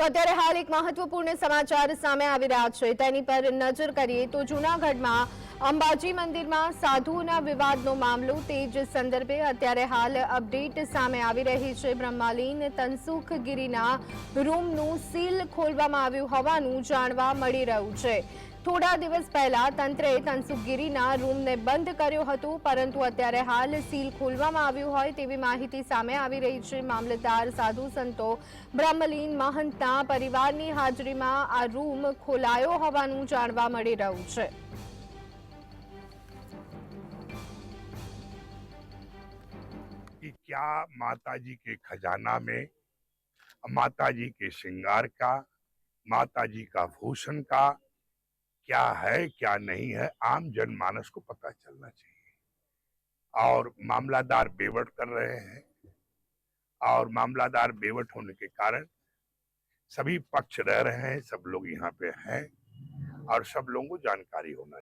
તો અત્યારે હાલ એક મહત્વપૂર્ણ સમાચાર સામે આવી રહ્યા છે. તેની પર નજર કરીએ તો જૂનાગઢમાં અંબાજી મંદિરમાં સાધુઓના વિવાદનો મામલો તે જ સંદર્ભે અત્યારે હાલ અપડેટ સામે આવી રહી છે. બ્રહ્માલીન તનસુખ ગીરીના રૂમનું સીલ ખોલવામાં આવ્યું હોવાનું જાણવા મળી રહ્યું છે. થોડા દિવસ પહેલા તંત્રે તનસુખગીરીના રૂમને બંધ કર્યો હતો પરંતુ અત્યારે હાલ સીલ ખોલવામાં આવ્યું હોય તેવી માહિતી સામે આવી રહી છે મામલતદાર સાધુ સંતો બ્રહ્મલીન મહંતના પરિવારની હાજરીમાં આ રૂમ ખોલાયો હોવાનું જાણવા મળી રહ્યું છે कि क्या माता जी के खजाना में माता जी के श्रृंगार का माता जी का भूषण का क्या है, क्या नहीं है, आम जनमानस को पता चलना चाहिए। और मामलादार बेवट कर रहे हैं और मामलादार बेवट होने के कारण सभी पक्ष रह रहे हैं, सब लोग यहाँ पे हैं और सब लोगों को जानकारी होना